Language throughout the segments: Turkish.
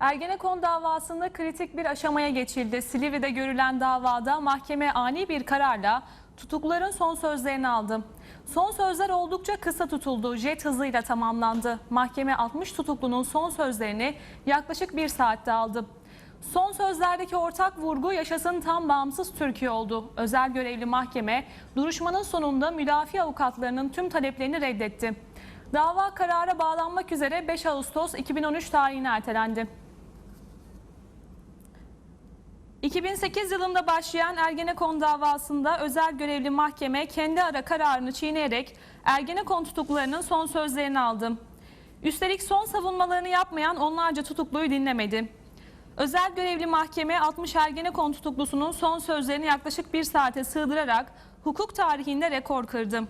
Ergenekon davasında kritik bir aşamaya geçildi. Silivri'de görülen davada mahkeme ani bir kararla tutukluların son sözlerini aldı. Son sözler oldukça kısa tutuldu. Jet hızıyla tamamlandı. Mahkeme 60 tutuklunun son sözlerini yaklaşık bir saatte aldı. Son sözlerdeki ortak vurgu yaşasın tam bağımsız Türkiye oldu. Özel görevli mahkeme duruşmanın sonunda müdafi avukatlarının tüm taleplerini reddetti. Dava karara bağlanmak üzere 5 Ağustos 2013 tarihine ertelendi. 2008 yılında başlayan Ergenekon davasında özel görevli mahkeme kendi ara kararını çiğneyerek Ergenekon tutuklularının son sözlerini aldı. Üstelik son savunmalarını yapmayan onlarca tutukluyu dinlemedi. Özel görevli mahkeme 60 Ergenekon tutuklusunun son sözlerini yaklaşık bir saate sığdırarak hukuk tarihinde rekor kırdı.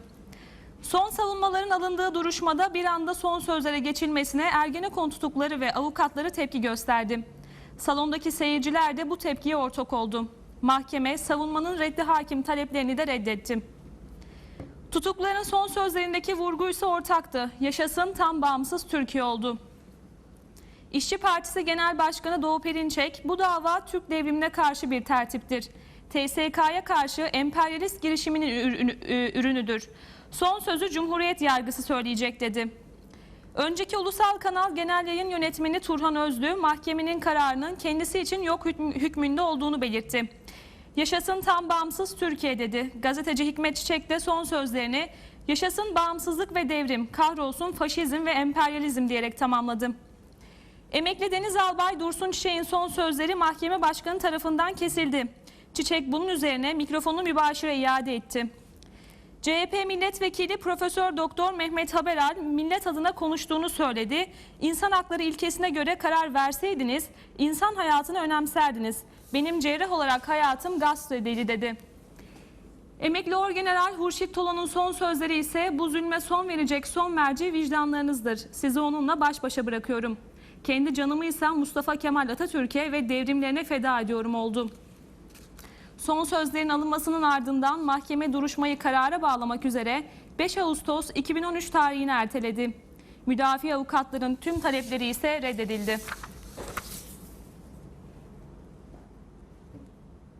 Son savunmaların alındığı duruşmada bir anda son sözlere geçilmesine Ergenekon tutukları ve avukatları tepki gösterdi. Salondaki seyirciler de bu tepkiye ortak oldu. Mahkeme savunmanın reddi hakim taleplerini de reddetti. Tutukluların son sözlerindeki vurgu ise ortaktı. Yaşasın tam bağımsız Türkiye oldu. İşçi Partisi Genel Başkanı Doğu Perinçek, bu dava Türk devrimine karşı bir tertiptir. TSK'ya karşı emperyalist girişiminin ürünü- ürünüdür. Son sözü Cumhuriyet yargısı söyleyecek dedi. Önceki ulusal kanal genel yayın yönetmeni Turhan Özlü mahkemenin kararının kendisi için yok hükmü- hükmünde olduğunu belirtti. Yaşasın tam bağımsız Türkiye dedi. Gazeteci Hikmet Çiçek de son sözlerini yaşasın bağımsızlık ve devrim, kahrolsun faşizm ve emperyalizm diyerek tamamladı. Emekli Deniz Albay Dursun Çiçek'in son sözleri mahkeme başkanı tarafından kesildi. Çiçek bunun üzerine mikrofonu mübaşire iade etti. CHP milletvekili Profesör Doktor Mehmet Haberal millet adına konuştuğunu söyledi. İnsan hakları ilkesine göre karar verseydiniz insan hayatını önemserdiniz. Benim cerrah olarak hayatım gasp edildi dedi. Emekli Orgeneral Hurşit Tolan'ın son sözleri ise bu zulme son verecek son merci vicdanlarınızdır. Sizi onunla baş başa bırakıyorum. Kendi canımı ise Mustafa Kemal Atatürk'e ve devrimlerine feda ediyorum oldu. Son sözlerin alınmasının ardından mahkeme duruşmayı karara bağlamak üzere 5 Ağustos 2013 tarihine erteledi. Müdafi avukatların tüm talepleri ise reddedildi.